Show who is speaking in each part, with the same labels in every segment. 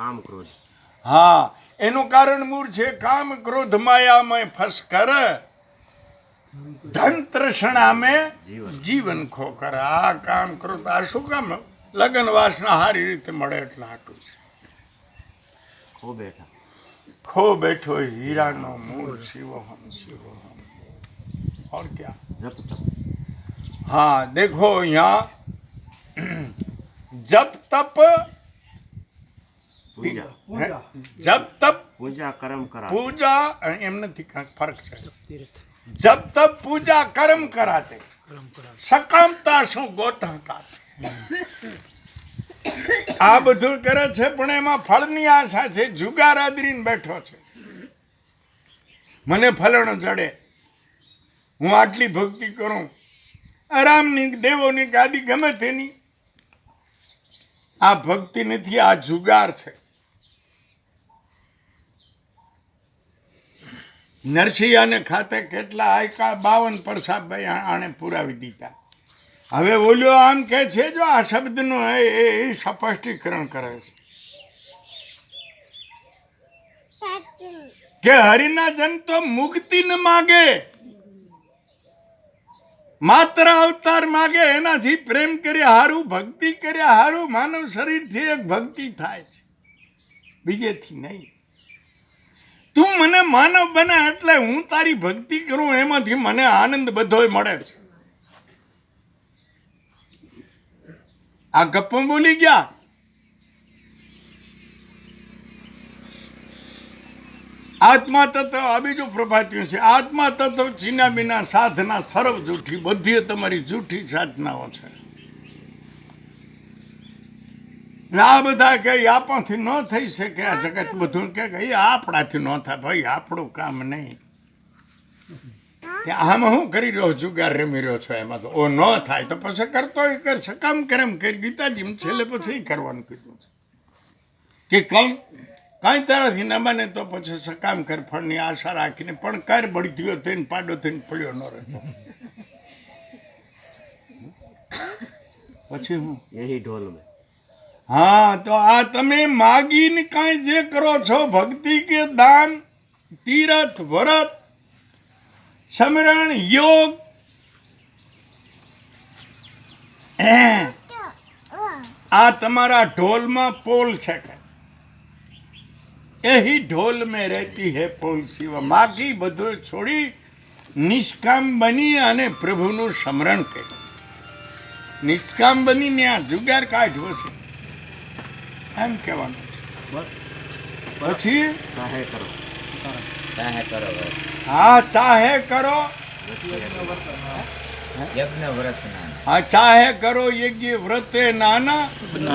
Speaker 1: કામ ક્રોધ
Speaker 2: હા એનું કારણ મૂળ છે કામ ક્રોધ માયામય ફસ કર ધન તૃષ્ણા મેં
Speaker 1: જીવન.
Speaker 2: જીવન ખો કર આ કામ ક્રોધ આ શું કામ લગન વાસના સારી રીતે મળે એટલે હાટું છે
Speaker 1: ખો બેઠા
Speaker 2: ખો બેઠો હીરાનો મૂળ શિવહમ શિવહમ और क्या
Speaker 1: જપ તપ
Speaker 2: हाँ देखो यहाँ जब तप
Speaker 1: પૂજા.
Speaker 2: જબ તબ
Speaker 1: પૂજા કર્મ કરા
Speaker 2: પૂજા એમ નથી ફરક છે. જબ તબ પૂજા કર્મ કરાતે. સકામતા શું ગોઠણ આ બધું કરે છે પણ એમાં ફળની આશા છે જુગાર બેઠો છે. મને ફલણ જડે. હું આટલી ભક્તિ કરું. આરામની દેવોની ગાડી ગમે તેની. આ ભક્તિ નથી આ જુગાર છે. નરસિંહાને ખાતે કેટલા આયકા બાવન પરસાબ ભાઈ આણે પુરાવી દીધા. હવે ઓલ્યો આમ કે છે, જો આ શબ્દનું એ સ્પષ્ટીકરણ કરે છે. કે હરિના જન તો મુક્તિ ન માગે. માત્ર અવતાર માગે, એનાથી પ્રેમ કર્યા, હારું ભક્તિ કર્યા, હારું માનવ શરીરથી એક ભક્તિ થાય છે. બીજેથી નહીં. તું મને માનવ બને એટલે હું તારી ભક્તિ કરું, એમાંથી મને આનંદ બધોય મળે છે. આ ગપ્પો બોલી ગયા? આત્મા તત્વ આ બીજું પ્રભાત્યું છે. આત્મા તત્વ ચીના બીના સાધના સર્વ જૂઠી બધી તમારી જૂઠી સાધનાઓ છે ને આ બધા કે આપણથી ન થઈ શકે. આ જગત બધું કે એ આપણાથી ન થાય. ભાઈ આપણું કામ નહીં. કે આમાં હું કરી રહ્યો જુગાર રમી રહ્યો છો એમાં તો. ઓ ન થાય તો પછી કરતો એ કર કરે એમ કરી. ગીતાજી છેલ્લે પછી કરવાનું કીધું છે. કે કંઈ કાંઈ તારાથી ન બને તો પછી સકામ કર ફળની આશા રાખીને. પણ કર ગયો થઈને પાડો થઈને પડ્યો ન રહે પછી હું?
Speaker 1: એ ઢોલ મેં
Speaker 2: હા, તો આ તમે માગીને કાંઈ જે કરો છો, ભક્તિ કે દાન, તીરથ, વ્રત, સમરણ, યોગ. આ તમારા ઢોલમાં પોલ છે કે? એહી ઢોલ મેં રહેતી હે પોલ શિવ માગી બધું છોડી નિષ્કામ બની અને પ્રભુનું સ્મરણ કર્યું. નિષ્કામ બનીને આ જુગાર કાઢવો છે. એમ કહેવાનું. પછી?
Speaker 1: સહાય કરો. સહાય કરો
Speaker 2: હા ચાહે કરો.
Speaker 1: યજ્ઞ વ્રત
Speaker 2: હા ચાહે કરો યજ્ઞ વ્રતે નાના.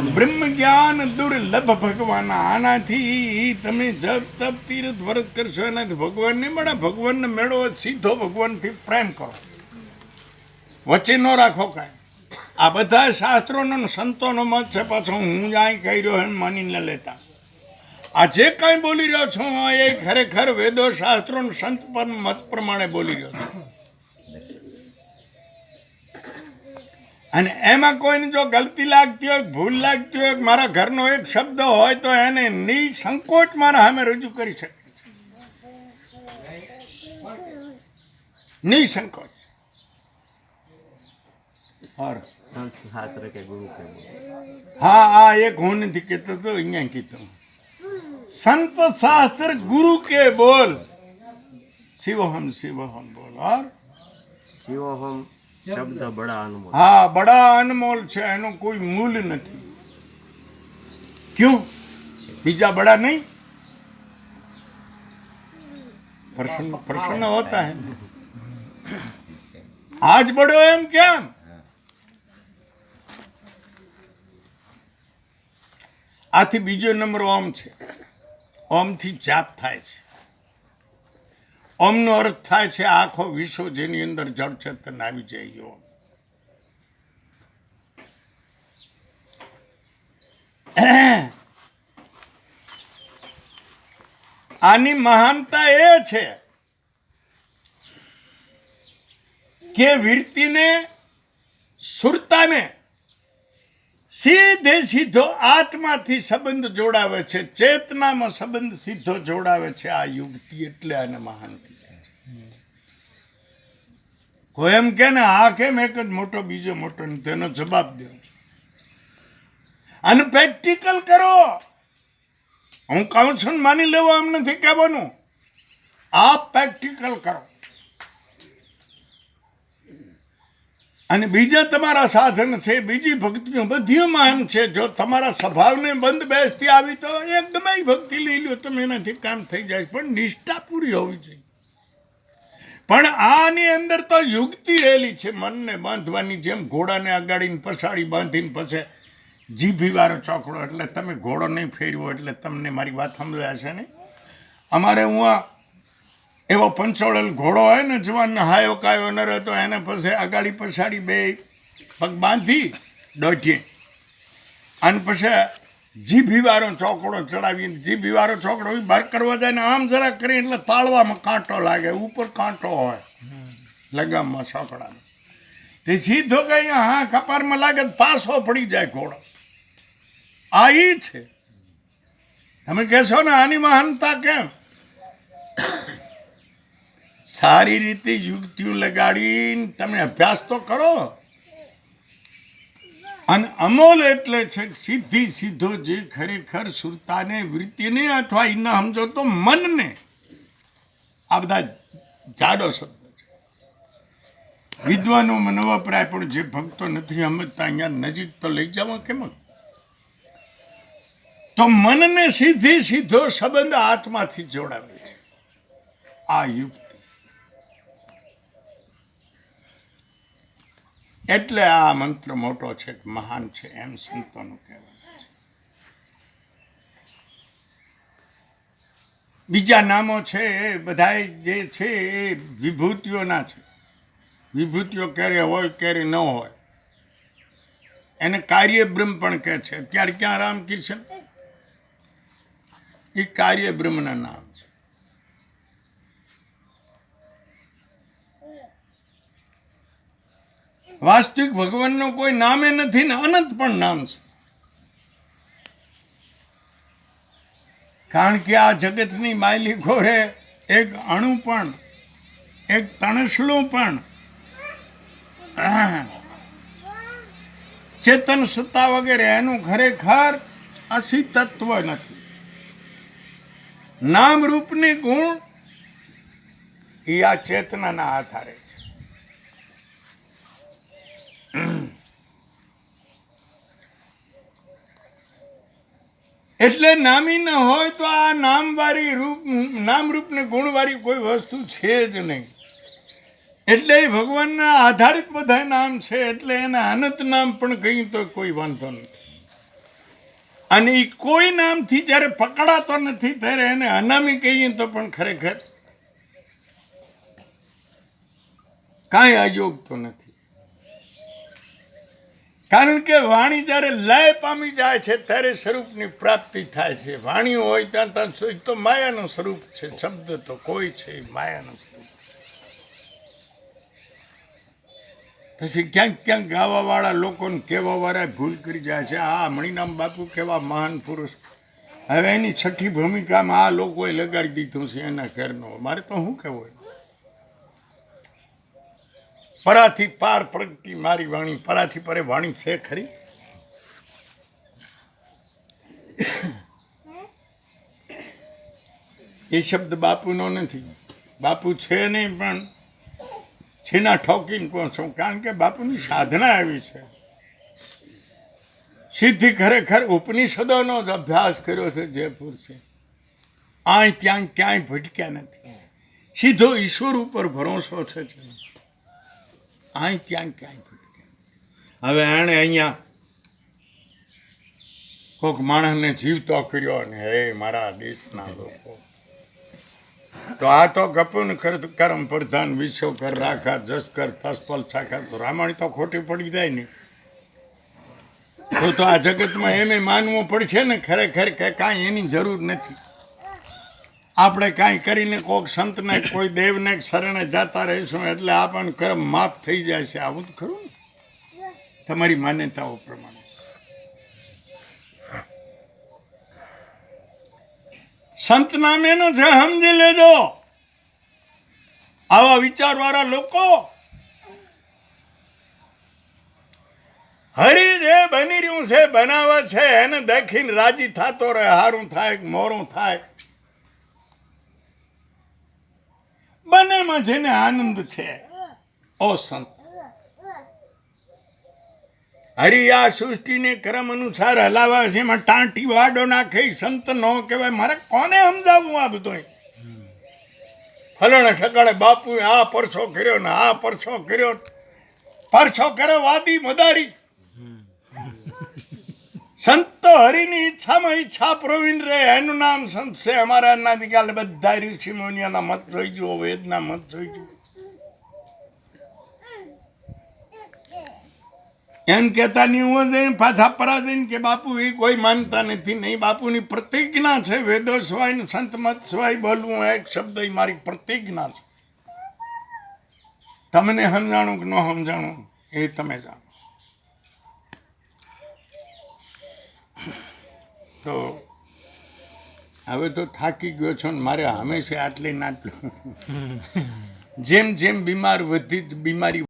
Speaker 2: બ્રહ્મ જ્ઞાન દુર્લભ ભગવાન આનાથી તમે જપ તપ તીર્થ વ્રત કરશો એનાથી ભગવાન નહીં મળે. ભગવાનને મેળવો સીધો ભગવાનથી પ્રેમ કરો. વચ્ચે ન રાખો કાંઈ. આ બધા શાસ્ત્રોનો ને સંતોનો મત છે. પાછો હું જ્યાં કહી રહ્યો એમ માનીને લેતા. આ જે કાંઈ બોલી રહ્યો છું એ ખરેખર વેદો શાસ્ત્રો ને સંત પર મત પ્રમાણે બોલી રહ્યો છું. અને એમાં કોઈને જો ગલતી લાગતી હોય, ભૂલ લાગતી હોય, મારા ઘરનો એક શબ્દ હોય, તો એને નિસંકોચ મારા સામે રજૂ કરી શકે નિસંકોચ. હર.
Speaker 1: સંત કે ગુરુ
Speaker 2: હા હા એક હું નથી તો અહીંયા કીધો સંત શાસ્ત્ર ગુરુ કે બોલ? શિવહમ શિવહમ બોલ હર.
Speaker 1: શિવહમ શબ્દ બડા અનમોલ.
Speaker 2: હા બડા અનમોલ છે એનો કોઈ મૂલ નથી. ક્યું? બીજા બડા નહીં? પ્રસન્ન પ્રસન્ન હોતા હે આજ બડો એમ કેમ? આથી બીજો નંબર ઓમ છે. ઓમથી જાપ થાય છે. ઓમનો અર્થ થાય છે આખો વિશ્વ જેની અંદર જળ ચેતન આવી જાય ઓમ. આની મહાનતા એ છે કે વીરતીને સુરતાને સીધે સીધો આત્માથી સંબંધ જોડાવે છે, ચેતનામાં સંબંધ સીધો જોડાવે છે આ યુક્તિ એટલે આને મહાન કોઈ એમ કે ને આ કેમ એક જ મોટો, બીજો મોટો તેનો જવાબ દેવો અને પ્રેક્ટિકલ કરો. હું કહું માની લેવો એમ નથી કહેવાનું. આ પ્રેક્ટિકલ કરો. અને બીજા તમારા સાધન છે, બીજી ભક્તિઓ બધીઓમાં એમ છે, જો તમારા સ્વભાવને બંધ બેસતી આવી તો એકદમ ભક્તિ લઈ લો તમે એનાથી કામ થઈ જાય પણ નિષ્ઠા પૂરી હોવી જોઈએ. પણ આની અંદર તો યુક્તિ રહેલી છે, મનને બાંધવાની જેમ ઘોડાને અગાડીને પછાડી બાંધીને પછી જીભી વાળો ચોકડો, એટલે તમે ઘોડો નહીં ફેરવો, એટલે તમને મારી વાત સમજાય છે ને અમારે હું આ એવો પંચોળેલ ઘોડો હોય ને જવાન હાયો કાયો ન રહેતો, એને પછી અગાડી પછાડી બે પગ બાંધી દોઢીએ. અને પછી જીભી વાળો ચોકડો ચડાવીને જીભી વાળો ચોકડો બહાર કરવા જાય ને, આમ જરા કરી એટલે તાળવામાં કાંટો લાગે, ઉપર કાંટો હોય, લગામમાં છોકડા તે સીધો કઈ હા કપારમાં લાગે પાછો પડી જાય ઘોડો. આ ઈ છે. તમે કહેશો ને, આની મહાનતા કેમ? સારી રીતે યુક્તિઓ લગાડીને તમે અભ્યાસ તો કરો. અને અમોલ એટલે છે સીધી સીધો જે ખરેખર સુરતાને, વૃત્તિને અથવા ન સમજો તો મનને. આ બધા જાડો શબ્દ છે. વિદ્વાનો મનોવપરાય પણ જે ભક્તો નથી સમજતા, અહીંયા નજીક તો લઈ જાવ કેમ? તો મનને સીધી સીધો સંબંધ આત્માથી જોડાવે છે. આ યુક્તિ એટલે આ મંત્ર મોટો છે, મહાન છે, એમ સંતોનું કહેવાનું છે. બીજા નામો છે એ બધાય જે છે એ વિભૂતિઓના છે. વિભૂતિઓ ક્યારે હોય, ક્યારે ન હોય. એને કાર્ય બ્રહ્મ પણ કહે છે. અત્યારે ક્યાં રામકૃષ્ણ એ કાર્ય બ્રહ્મના નામ. વાસ્તવિક ભગવાનનો કોઈ નામે નથી ને અનંત પણ નામ છે. કારણ કે આ જગતની માયલી ખોરે એક અણુ પણ, એક તણસલું પણ ચેતન સત્તા વગેરે એનું ખરેખર અસી તત્વ નથી. નામ રૂપની ગુણ એ આ ચેતનાના આધારે એટલે નામી ન હોય તો આ નામવાળી રૂપ નામરૂપ ને ગુણવાળી કોઈ વસ્તુ છે જ નહીં. એટલે એ ભગવાનના આધારિત બધા નામ છે, એટલે એના અનંત નામ પણ કહી તો કોઈ વાંધો નથી. અને એ કોઈ નામથી જ્યારે પકડાતો નથી, ત્યારે એને અનામી કહીએ તો પણ ખરેખર કાંઈ અયોગ તો નથી. કારણ કે વાણી જ્યારે લય પામી જાય છે, ત્યારે સ્વરૂપની પ્રાપ્તિ થાય છે. વાણી હોય ત્યાં ત્યાં સુધી તો માયાનું સ્વરૂપ છે, શબ્દ તો કોઈ છે, માયાનું સ્વરૂપ છે. પછી ક્યાંક ક્યાંક ગાવાવાળા લોકોને કહેવાવાળા ભૂલ કરી જાય છે, આ મણિનામ બાપુ કેવા મહાન પુરુષ. હવે એની છઠ્ઠી ભૂમિકામાં આ લોકોએ લગાડી દીધું છે એના ઘરનો. મારે તો શું કહેવું? પરાથી પાર પ્રગટી મારી વાણી, પરાથી પરે વાણી છે ખરી? એ શબ્દ બાપુનો નથી. બાપુ છે નહીં, પણ છેના ઠોકીને કહું છું, કારણ કે બાપુની સાધના એવી છે. સિદ્ધિ ખરેખર ઉપનિષદોનો જ અભ્યાસ કર્યો છે જયપુર છે. આય ત્યાં ક્યાંય ભટક્યા નથી. સીધો ઈશ્વર ઉપર ભરોસો છે ક્યાંય ક્યાંય ભટક્યા હવે એણે અહીંયા કોક માણસને જીવતો કર્યો ને હે મારા દેશના લોકો. તો આ તો ગપુન કર્મ પ્રધાન વિશ્વ કર રાખા જસ તસપલ, છાખા, તો રામાયણ તો ખોટી પડી જાય ને. તો તો આ જગતમાં એને માનવું પડશે ને? ખરેખર કે કાંઈ એની જરૂર નથી. આપણે કાંઈ કરીને કોઈક સંતને, કોઈ દેવને શરણે જતા રહીશું એટલે આપણને કર્મ માફ થઈ જાય છે. આવું જ ખરું તમારી માન્યતાઓ પ્રમાણે. સંત નામ છે, સમજી લેજો. આવા વિચારવાળા લોકો હરિ જે બની રહ્યું છે, બનાવે છે, એને દેખીને રાજી થતો રહે સારું થાય મોરું થાય. બંનેમાં જેને આનંદ છે. ઓ સંત હરી આ સૃષ્ટિને ક્રમ અનુસાર હલાવે છે એમાં ટાંટી વાડો નાખે, સંત નો કહેવાય. મારે કોને સમજાવવું આ બધું ફલણે ઠકાણે બાપુએ આ પરછો કર્યો ને આ પરછો કર્યો. પરછો કર્યો, વાદી મદારી. સંત હરિની ઈચ્છામાં ઈચ્છા પ્રવીણ રહે, એનું નામ સંત છે અમારા કાલે બધા ઋષિ મુનિયાના મત જોઈ જુઓ વેદના મત જોઈ જુઓ એમ કહેતા નહીં, હું જઈને પાછા પરાધીન કે બાપુ, એ કોઈ માનતા નથી. નહીં, બાપુની પ્રતિજ્ઞા છે, વેદો સ્વાય ને સંત મત સ્વાય બોલવું એક શબ્દ એ મારી પ્રતિજ્ઞા છે. તમને સમજાણું કે ન સમજાણું, એ તમે જાણો. તો હવે તો થાકી ગયો છો ને મારે હંમેશા આટલી ના આટલું જેમ જેમ બીમાર વધી બીમારી